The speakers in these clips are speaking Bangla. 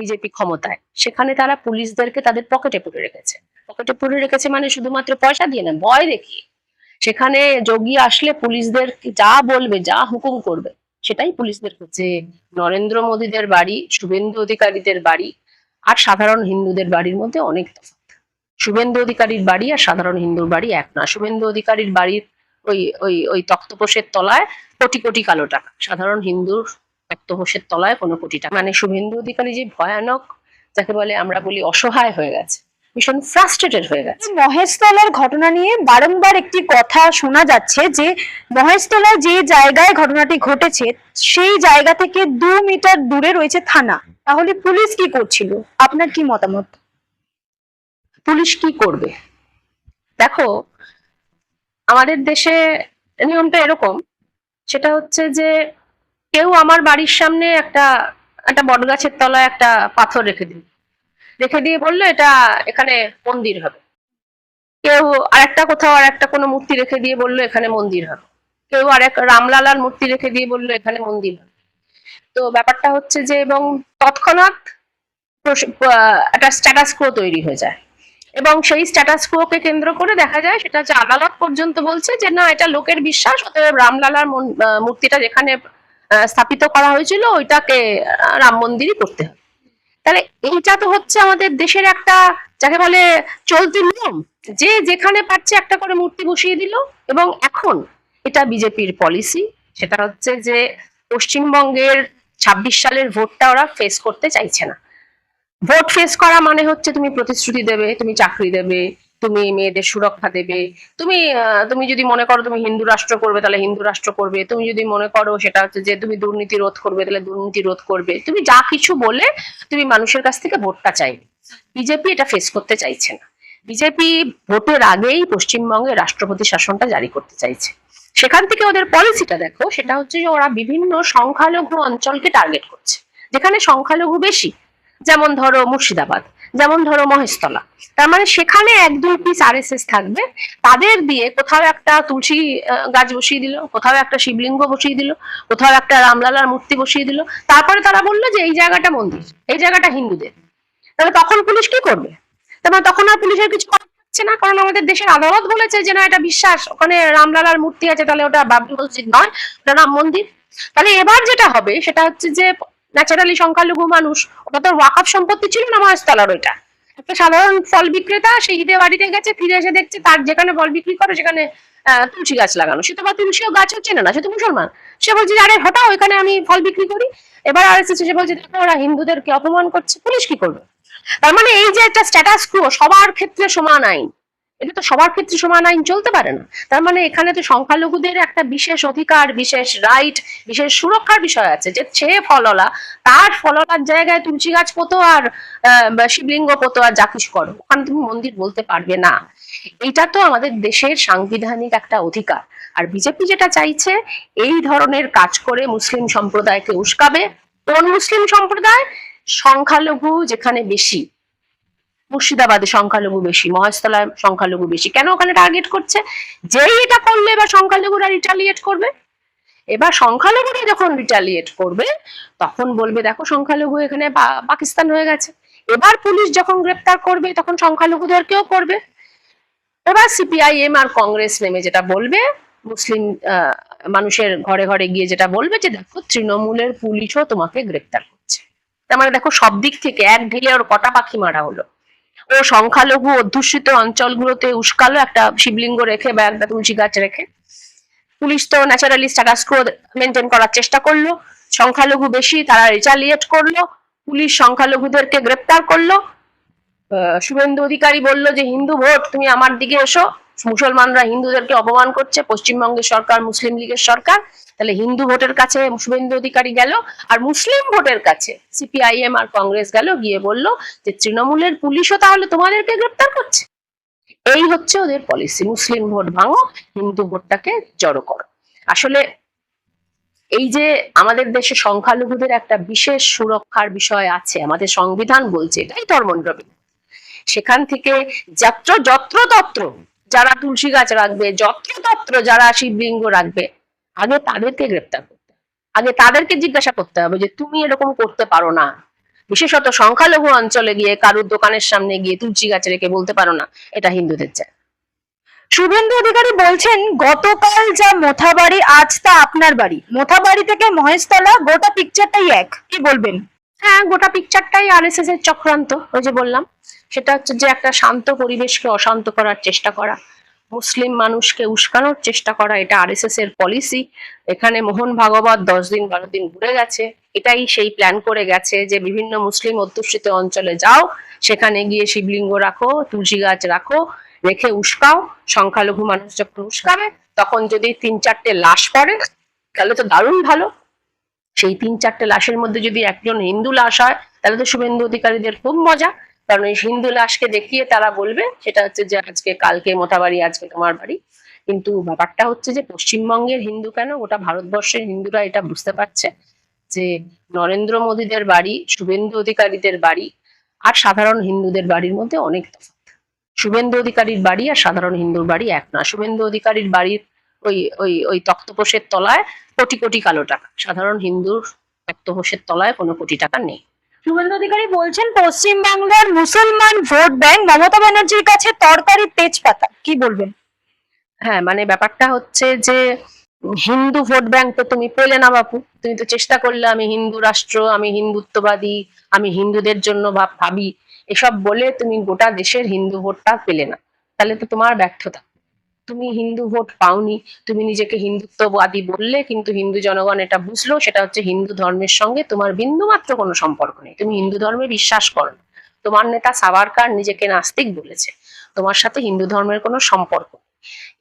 বিজেপি ক্ষমতায়, সেখানে তারা পুলিশদেরকে তাদের পকেটে পুরে রেখেছে। পকেটে পুরে রেখেছে মানে শুধুমাত্র পয়সা দিয়ে না, ভয় দেখিয়ে। সেখানে যোগী আসলে পুলিশদের যা বলবে, যা হুকুম করবে, সেটাই পুলিশদের হচ্ছে। নরেন্দ্র মোদীদের বাড়ি, শুভেন্দু অধিকারীদের বাড়ি আর সাধারণ হিন্দুদের বাড়ির মধ্যে অনেক শুভেন্দু অধিকারীর বাড়ি আর সাধারণ হিন্দুর বাড়ি এক না। শুভেন্দু অধিকারীর বাড়ির ওই ওই ওই তক্তপোষের তলায় কোটি কোটি কালো টাকা। সাধারণ হিন্দুর তক্তপোষের তলায় কোনো কোটি টাকা। মানে শুভেন্দু অধিকারী যে ভয়ানক যাকে বলে আমরা বলি অসহায় হয়ে গেছে ভীষণ ফ্রাস্ট্রেটেড হয়ে গেছে। মহেশতলার ঘটনা নিয়ে বারংবার একটি কথা শোনা যাচ্ছে যে মহেশতলার যে জায়গায় ঘটনাটি ঘটেছে সেই জায়গা থেকে দু মিটার দূরে রয়েছে থানা। তাহলে পুলিশ কি করছিল? আপনার কি মতামত? পুলিশ কি করবে? দেখো আমাদের দেশে নিয়মটা এরকম সেটা হচ্ছে যে কেউ আমার বাড়ির সামনে একটা একটা বটগাছের তলায় একটা পাথর রেখে দিল। রেখে দিয়ে বলল, এটা এখানে মন্দির হবে। কেউ আরেকটা কোথাও আর একটা কোনো মূর্তি রেখে দিয়ে বলল, এখানে মন্দির হবে। কেউ আরেক রামলালার মূর্তি রেখে দিয়ে বলল, এখানে মন্দির হবে। তো ব্যাপারটা হচ্ছে যে, এবং তৎক্ষণাৎ একটা স্ট্যাটাস ক্রো তৈরি হয়ে যায়। এবং সেই স্ট্যাটাস কে কেন্দ্র করে দেখা যায়, সেটা হচ্ছে আদালত পর্যন্ত বলছে যে, না, এটা লোকের বিশ্বাস। অতএব রামলালার মূর্তিটা যেখানে স্থাপিত করা হয়েছিল, ওইটাকে রাম মন্দিরই করতে হবে। তাহলে এইটা তো হচ্ছে আমাদের দেশের একটা, যাকে বলে চলতি নিয়ম, যে যেখানে পাচ্ছে একটা করে মূর্তি বসিয়ে দিল, এবং এখন এটা বিজেপির পলিসি সেটা হচ্ছে যে পশ্চিমবঙ্গের ছাব্বিশ সালের ভোটটা ওরা ফেস করতে চাইছে না। ভোট ফেস করা মানে হচ্ছে তুমি প্রতিশ্রুতি দেবে, তুমি চাকরি দেবে তুমি মেয়েদের সুরক্ষা দেবে। তুমি তুমি যদি মনে করো তুমি হিন্দু রাষ্ট্র করবে, তাহলে হিন্দু রাষ্ট্র করবে। তুমি যদি মনে করো সেটা হচ্ছে যে তুমি দুর্নীতি রোধ করবে, তাহলে দুর্নীতি রোধ করবে। তুমি যা কিছু বলে তুমি মানুষের কাছ থেকে ভোটটা চাইবে। বিজেপি এটা ফেস করতে চাইছে না। বিজেপি ভোটের আগেই পশ্চিমবঙ্গে রাষ্ট্রপতি শাসনটা জারি করতে চাইছে। সেখান থেকে ওদের পলিসিটা দেখো, সেটা হচ্ছে যে ওরা বিভিন্ন সংখ্যালঘু অঞ্চলকে টার্গেট করছে। যেখানে সংখ্যালঘু বেশি, যেমন ধরো মুর্শিদাবাদ। যেমন ধরো মহেশতলা। তার মানে সেখানে এক দুই পিস আর থাকবে। তাদের দিয়ে কোথাও একটা তুলসী গাছ বসিয়ে দিল, কোথাও একটা শিবলিঙ্গ বসিয়ে দিল, কোথাও একটা রামলালার মূর্তি বসিয়ে দিল। তারপরে তারা বলল যে এই জায়গাটা মন্দির, এই জায়গাটা হিন্দুদের। তাহলে তখন পুলিশ কি করবে? তার মানে তখন আর পুলিশের কিছু থাকছে না, কারণ আমাদের দেশের আদালত বলেছে যে না, এটা বিশ্বাস, ওখানে রামলালার মূর্তি আছে, তাহলে ওটা বাবরি মসজিদ নয়, ওটা রাম মন্দির। তাহলে এবার যেটা হবে, সেটা হচ্ছে যে ন্যাচারালি সংখ্যালঘু মানুষ, ওটা তো ওয়াকফ সম্পত্তি ছিল না মহেশতলার ওইটা। একটা সাধারণ ফল বিক্রেতা সেই ঈদে বাড়িতে গেছে, ফিরে এসে দেখছে তার যেখানে ফল বিক্রি করে, সেখানে তুলসী গাছ লাগানো। সে তো বা তুলসীও গাছও চেনে না, সে তো মুসলমান। সে বলছে আরে, হঠাৎ ওইখানে আমি ফল বিক্রি করি। এবার আর সে বলছে, দেখো, ওরা হিন্দুদেরকে অপমান করছে, পুলিশ কি করবে? তার মানে এই যে একটা স্ট্যাটাস ক্রো সবার ক্ষেত্রে সমান আইন। এটা তো সবার ক্ষেত্রে সমান আইন চলতে পারে না। তার মানে এখানে তো সংখ্যালঘুদের একটা বিশেষ অধিকার, বিশেষ রাইট বিশেষ সুরক্ষার বিষয় আছে। যে সে ফললা, তার ফললার জায়গায় তুলসী গাছ পোতো আর শিবলিঙ্গ পোতো আর যা কিছু করো, ওখানে তুমি মন্দির বলতে পারবে না। এটা তো আমাদের দেশের সাংবিধানিক একটা অধিকার। আর বিজেপি যেটা চাইছে, এই ধরনের কাজ করে মুসলিম সম্প্রদায়কে উস্কাবে। কোন মুসলিম সম্প্রদায়? সংখ্যালঘু যেখানে বেশি মুর্শিদাবাদে সংখ্যালঘু বেশি, মহেশতলায় সংখ্যালঘু বেশি। কেন ওখানে টার্গেট করছে? যেই এটা করলে এবার সংখ্যালঘুরা রিটালিয়েট করবে? এবার সংখ্যালঘুরা যখন রিটালিয়েট করবে, তখন বলবে, দেখো সংখ্যালঘু এখানে পাকিস্তান হয়ে গেছে। এবার পুলিশ যখন গ্রেপ্তার করবে, তখন সংখ্যালঘুদেরকেও করবে। এবার সিপিআইএম আর কংগ্রেস নেমে যেটা বলবে, মুসলিম মানুষের ঘরে ঘরে গিয়ে যেটা বলবে যে, দেখো তৃণমূলের পুলিশও তোমাকে গ্রেপ্তার করছে। তার মানে দেখো সব দিক থেকে এক ঢিলে ওর কটা পাখি মারা হলো। ও সংখ্যালঘু অধ্যুষিত অঞ্চলগুলোতে উস্কালো একটা শিবলিঙ্গ রেখে বা একটা তুলসী গাছ রেখে। পুলিশ তো ন্যাচারালি স্ট্যাটাস কো মেনটেন করার চেষ্টা করল। সংখ্যালঘু বেশি, তারা রিচালিয়েট করল। পুলিশ সংখ্যালঘুদেরকে গ্রেপ্তার করল। শুভেন্দু অধিকারী বলল যে, হিন্দু ভোট, তুমি আমার দিকে এসো। মুসলমানরা হিন্দুদেরকে অপমান করছে, পশ্চিমবঙ্গের সরকার, মুসলিম লীগের সরকার। তাহলে হিন্দু ভোটের কাছে শুভেন্দু অধিকারী গেল আর মুসলিম ভোটের কাছে সিপিআইএম আর কংগ্রেস গেল, গিয়ে বলল যে তৃণমূলের পুলিশও তাহলে তোমাদেরকে গ্রেপ্তার করছে। এই হচ্ছে ওদের পলিসি মুসলিম ভোট ভাঙো, হিন্দু ভোটটাকে জড়ো করো। আসলে এই যে আমাদের দেশে সংখ্যালঘুদের একটা বিশেষ সুরক্ষার বিষয় আছে, আমাদের সংবিধান বলছে এটাই ধর্মন্দ্রবিদ সেখান থেকে যত্র যত্র তত্র যারা তুলসী গাছ রাখবে যত্রতত্র যারা শিবলিঙ্গ রাখবে, আগে তাদেরকে গ্রেপ্তার করতে আগে তাদেরকে জিজ্ঞাসা করতে হবে যে, তুমি এরকম করতে পারো না। বিশেষত সংখ্যালঘু অঞ্চলে গিয়ে কারুর দোকানের সামনে গিয়ে তুলসী গাছ রেখে বলতে পারো না, এটা হিন্দুদের জায়গা শুভেন্দু অধিকারী বলছেন, গতকাল যা মোথাবাড়ি, আজ তা আপনার বাড়ি। মোথাবাড়ি থেকে মহেশতলা, গোটা পিকচারটাই এক। কি বলবেন? হ্যাঁ গোটা পিকচারটাই আরএসএস এর চক্রান্ত, ওই যে বললাম। সেটা হচ্ছে যে একটা শান্ত পরিবেশকে অশান্ত করার চেষ্টা করা। মুসলিম মানুষকে উস্কানোর চেষ্টা করা, এটা আরএসএস এর পলিসি এখানে মোহন ভাগবত দশ দিন, বারো দিন ঘুরে গেছে। এটাই সেই প্ল্যান করে গেছে যে বিভিন্ন মুসলিম অধ্যুষিত অঞ্চলে যাও, সেখানে গিয়ে শিবলিঙ্গ রাখো, তুলসী গাছ রাখো, রেখে উস্কাও। সংখ্যালঘু মানুষ যখন উস্কাবে, তখন যদি তিন চারটে লাশ পড়ে, তাহলে তো দারুণ ভালো। সেই তিন চারটে লাশের মধ্যে যদি একজন হিন্দু লাশ হয়, তাহলে তো শুভেন্দু অধিকারীদের খুব মজা। কারণ এই হিন্দু লাশকে দেখিয়ে তারা বলবে, সেটা হচ্ছে যে আজকে, কালকে মোথাবাড়ি আজকে তোমার বাড়ি। কিন্তু ব্যাপারটা হচ্ছে যে পশ্চিমবঙ্গের হিন্দু কেন? গোটা ভারতবর্ষের হিন্দুরা এটা বুঝতে পারছে যে নরেন্দ্র মোদীদের বাড়ি, শুভেন্দু অধিকারীদের বাড়ি আর সাধারণ হিন্দুদের বাড়ির মধ্যে অনেক শুভেন্দু অধিকারীর বাড়ি আর সাধারণ হিন্দুর বাড়ি এক না। শুভেন্দু অধিকারীর বাড়ির ওই ওই ওই তক্তপোষের তলায় কোটি কোটি কালো টাকা। সাধারণ হিন্দুর তক্তপোষের তলায় কোনো কোটি টাকা নেই। শুভেন্দু অধিকারী বলছেন পশ্চিম বাংলার মুসলমান ভোট ব্যাংক মমতা ব্যানার্জির কাছে তরকারি তেজপাতা। কি বলবেন? হ্যাঁ মানে ব্যাপারটা হচ্ছে যে হিন্দু ভোট ব্যাংক তো তুমি পেলে না বাপু। তুমি তো চেষ্টা করলে আমি হিন্দু রাষ্ট্র আমি হিন্দুত্ববাদী আমি হিন্দুদের জন্য ভাব ভাবি। এসব বলে তুমি গোটা দেশের হিন্দু ভোটটা পেলে না। তাহলে তো তোমার ব্যর্থতা। তুমি হিন্দু ভোট পাওনি, তুমি নিজেকে হিন্দুত্ববাদী বললে, কিন্তু হিন্দু জনগণ এটা বুঝলো, সেটা হচ্ছে হিন্দু ধর্মের সঙ্গে তোমার বিন্দু মাত্র কোনো সম্পর্ক নেই তুমি হিন্দু ধর্মে বিশ্বাস করো না। তোমার নেতা সাবারকার নিজেকে নাস্তিক বলেছে তোমার সাথে হিন্দু ধর্মের কোনো সম্পর্ক।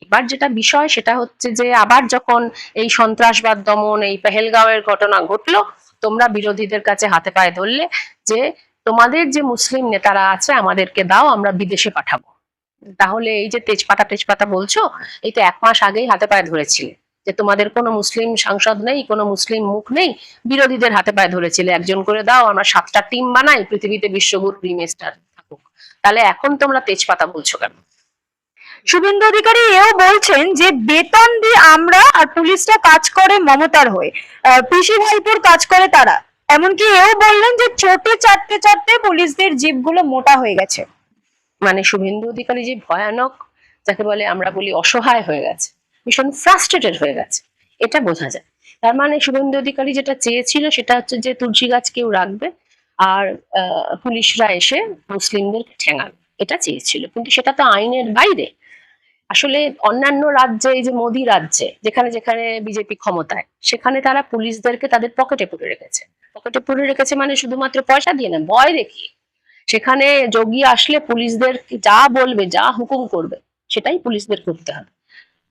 এবার যেটা বিষয়, সেটা হচ্ছে যে আবার যখন এই সন্ত্রাসবাদ দমন, এই পেহেলগাঁওয়ের ঘটনা ঘটলো, তোমরা বিরোধীদের কাছে হাতে পায়ে ধরলে যে, তোমাদের যে মুসলিম নেতারা আছে, আমাদেরকে দাও, আমরা বিদেশে পাঠাবো তাহলে এই যে তেজপাতা তেজপাতা বলছো, এই তো এক মাস আগেই হাতে পায়ে ধরেছিলে। যে তোমাদের কোনো মুসলিম সাংসদ নেই, কোনো মুসলিম মুখ নেই, বিরোধীদের হাতে পায়ে ধরেছিলে। একজন করে দাও, আমরা সাতটা টিম বানাই, পৃথিবীতে বিশ্বগুরু রিমেস্টার থাকুক। তাহলে এখন তোমরা তেজপাতা বলছো কেন? শুভেন্দু অধিকারী এও বলছেন যে, বেতন দিয়ে আমরা আর পুলিশরা কাজ করে মমতার হয়ে। পিসি ভাইপুর কাজ করে তারা। এমনকি এও বললেন যে, চোটে চাটতে চাটতে পুলিশদের জিপগুলো মোটা হয়ে গেছে। মানে শুভেন্দু অধিকারী যে ভয়ানক, যাকে বলে আমরা বলি অসহায় হয়ে গেছে, ভীষণ ফ্রাস্ট্রেটেড হয়ে গেছে, এটা বোঝা যায়। তার মানে শুভেন্দু অধিকারী যেটা চেয়েছিল সেটা হচ্ছে যে তুলসী গাছ কেউ রাখবে আর পুলিশরা এসে মুসলিমদের ঠেঙাবে, এটা চেয়েছিল। কিন্তু সেটা তো আইনের বাইরে। আসলে অন্যান্য রাজ্যে, এই যে মোদি রাজ্যে, যেখানে যেখানে বিজেপি ক্ষমতায়, সেখানে তারা পুলিশদেরকে তাদের পকেটে পুরে রেখেছে। পকেটে পুরে রেখেছে মানে শুধুমাত্র পয়সা দিয়ে না, ভয় দেখিয়ে। সেখানে যোগী আসলে পুলিশদের যা বলবে, যা হুকুম করবে, সেটাই পুলিশদের করতে হবে।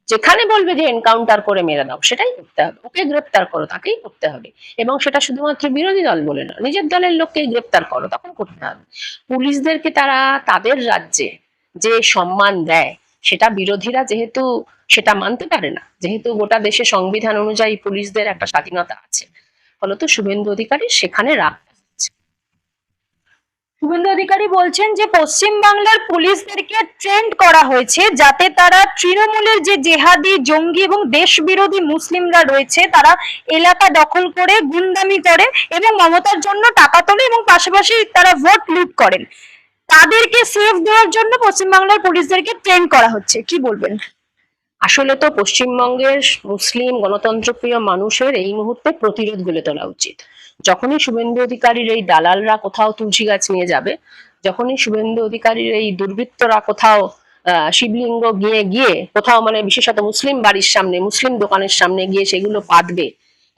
যেখানে বলবে যে এনকাউন্টার করে মেরে দাও, সেটাই করতে হবে। ওকে গ্রেপ্তার করো, তাকেই করতে হবে। এবং সেটা শুধুমাত্র বিরোধী দল বলে না নিজের দলের লোককেই গ্রেপ্তার করো, তখন করতে হবে। পুলিশদেরকে তারা তাদের রাজ্যে যে সম্মান দেয়, সেটা বিরোধীরা যেহেতু সেটা মানতে পারে না, যেহেতু গোটা দেশে সংবিধান অনুযায়ী পুলিশদের একটা স্বাধীনতা আছে। ফলত শুভেন্দু অধিকারী সেখানে রাগ শুভেন্দু অধিকারী বলছেন যে পশ্চিমবাংলার পুলিশদেরকে ট্রেন্ড করা হয়েছে যাতে তারা তৃণমূলের যে জেহাদি, জঙ্গি এবং দেশ বিরোধী মুসলিমরা রয়েছে, তারা এলাকা দখল করে গুন্ডামি করে এবং মমতার জন্য টাকা তোলে এবং পাশাপাশি তারা ভোট লুট করেন। তাদেরকে সেফ দেওয়ার জন্য পশ্চিমবাংলার পুলিশদেরকে ট্রেন করা হচ্ছে। কি বলবেন? আসলে তো পশ্চিমবঙ্গের মুসলিম গণতন্ত্রপ্রিয় মানুষের এই মুহূর্তে প্রতিরোধ গড়ে তোলা উচিত। যখনই শুভেন্দু অধিকারীর এই দালালরা কোথাও তুলসী গাছ নিয়ে যাবে, যখনই শুভেন্দু অধিকারীর এই দুর্বৃত্তরা কোথাও শিবলিঙ্গ গিয়ে গিয়ে কোথাও মানে বিশেষত মুসলিম বাড়ির সামনে, মুসলিম দোকানের সামনে গিয়ে সেগুলো পাতবে,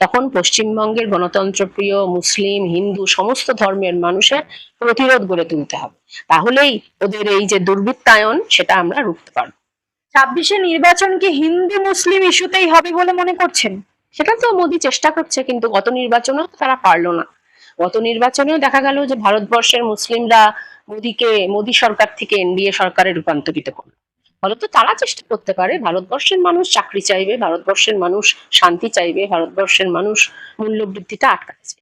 তখন পশ্চিমবঙ্গের গণতন্ত্রপ্রিয় মুসলিম, হিন্দু, সমস্ত ধর্মের মানুষের প্রতিরোধ গড়ে তুলতে হবে। তাহলেই ওদের এই যে দুর্বৃত্তায়ন, সেটা আমরা রুখতে পারব। ছাব্বিশে নির্বাচন কি হিন্দু মুসলিম ইস্যুতেই হবে বলে মনে করছেন? সেটা তো মোদি চেষ্টা করছে, কিন্তু গত নির্বাচনেও তারা পারল না। গত নির্বাচনেও দেখা গেল যে ভারতবর্ষের মুসলিমরা মোদিকে, মোদি সরকার থেকে এনডিএ সরকারে রূপান্তরিত করল। ফলত তারা চেষ্টা করতে পারে, ভারতবর্ষের মানুষ চাকরি চাইবে, ভারতবর্ষের মানুষ শান্তি চাইবে, ভারতবর্ষের মানুষ মূল্য বৃদ্ধিটা আটকাতে চাইবে।